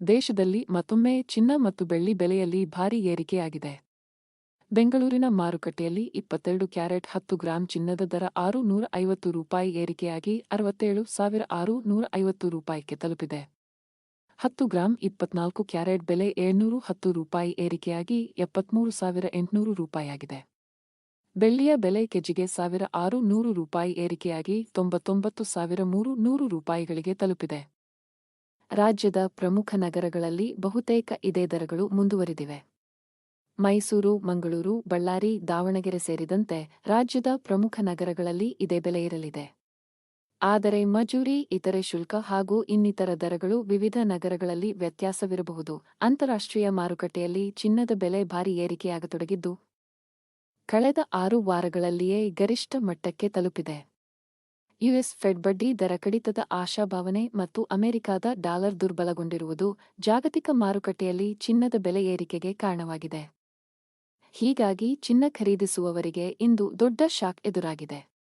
ದೇಶದಲ್ಲಿ ಮತ್ತೊಮ್ಮೆ ಚಿನ್ನ ಮತ್ತು ಬೆಳ್ಳಿ ಬೆಲೆಯಲ್ಲಿ ಭಾರೀ ಏರಿಕೆಯಾಗಿದೆ. ಬೆಂಗಳೂರಿನ ಮಾರುಕಟ್ಟೆಯಲ್ಲಿ ಇಪ್ಪತ್ತೆರಡು ಕ್ಯಾರೆಟ್ ಹತ್ತು ಗ್ರಾಂ ಚಿನ್ನದ ದರ ಆರು ನೂರ ಐವತ್ತು ರೂಪಾಯಿ ಏರಿಕೆಯಾಗಿ ಅರವತ್ತೇಳು ಸಾವಿರ ಆರು ನೂರ ಐವತ್ತು ರೂಪಾಯಿಗೆ ತಲುಪಿದೆ. ಹತ್ತು ಗ್ರಾಂ ಇಪ್ಪತ್ನಾಲ್ಕು ಕ್ಯಾರೆಟ್ ಬೆಲೆ ಏಳ್ನೂರು ಹತ್ತು ರೂಪಾಯಿ ಏರಿಕೆಯಾಗಿ ಎಪ್ಪತ್ಮೂರು ಸಾವಿರ ಎಂಟುನೂರು ರೂಪಾಯಿಯಾಗಿದೆ. ಬೆಳ್ಳಿಯ ಬೆಲೆ ಕೆಜಿಗೆ ಸಾವಿರ ಆರು ನೂರು ರೂಪಾಯಿ ಏರಿಕೆಯಾಗಿ ತೊಂಬತ್ತೊಂಬತ್ತು ಸಾವಿರ ಮೂರು ನೂರು ರೂಪಾಯಿಗಳಿಗೆ ತಲುಪಿದೆ. ರಾಜ್ಯದ ಪ್ರಮುಖ ನಗರಗಳಲ್ಲಿ ಬಹುತೇಕ ಇದೇ ದರಗಳು ಮುಂದುವರಿದಿವೆ. ಮೈಸೂರು, ಮಂಗಳೂರು, ಬಳ್ಳಾರಿ, ದಾವಣಗೆರೆ ಸೇರಿದಂತೆ ರಾಜ್ಯದ ಪ್ರಮುಖ ನಗರಗಳಲ್ಲಿ ಇದೇ ಬೆಲೆ ಇರಲಿದೆ. ಆದರೆ ಮಜೂರಿ, ಇತರೆ ಶುಲ್ಕ ಹಾಗೂ ಇನ್ನಿತರ ದರಗಳು ವಿವಿಧ ನಗರಗಳಲ್ಲಿ ವ್ಯತ್ಯಾಸವಿರಬಹುದು. ಅಂತಾರಾಷ್ಟ್ರೀಯ ಮಾರುಕಟ್ಟೆಯಲ್ಲಿ ಚಿನ್ನದ ಬೆಲೆ ಭಾರಿ ಏರಿಕೆಯಾಗತೊಡಗಿದ್ದು, ಕಳೆದ ಆರು ವಾರಗಳಲ್ಲಿಯೇ ಗರಿಷ್ಠ ಮಟ್ಟಕ್ಕೆ ತಲುಪಿದೆ. ಯುಎಸ್ ಫೆಡ್ ಬಡ್ಡಿ ದರ ಕಡಿತದ ಆಶಾಭಾವನೆ ಮತ್ತು ಅಮೆರಿಕಾದ ಡಾಲರ್ ದುರ್ಬಲಗೊಂಡಿರುವುದು ಜಾಗತಿಕ ಮಾರುಕಟ್ಟೆಯಲ್ಲಿ ಚಿನ್ನದ ಬೆಲೆ ಏರಿಕೆಗೆ ಕಾರಣವಾಗಿದೆ. ಹೀಗಾಗಿ ಚಿನ್ನ ಖರೀದಿಸುವವರಿಗೆ ಇಂದು ದೊಡ್ಡ ಶಾಕ್ ಎದುರಾಗಿದೆ.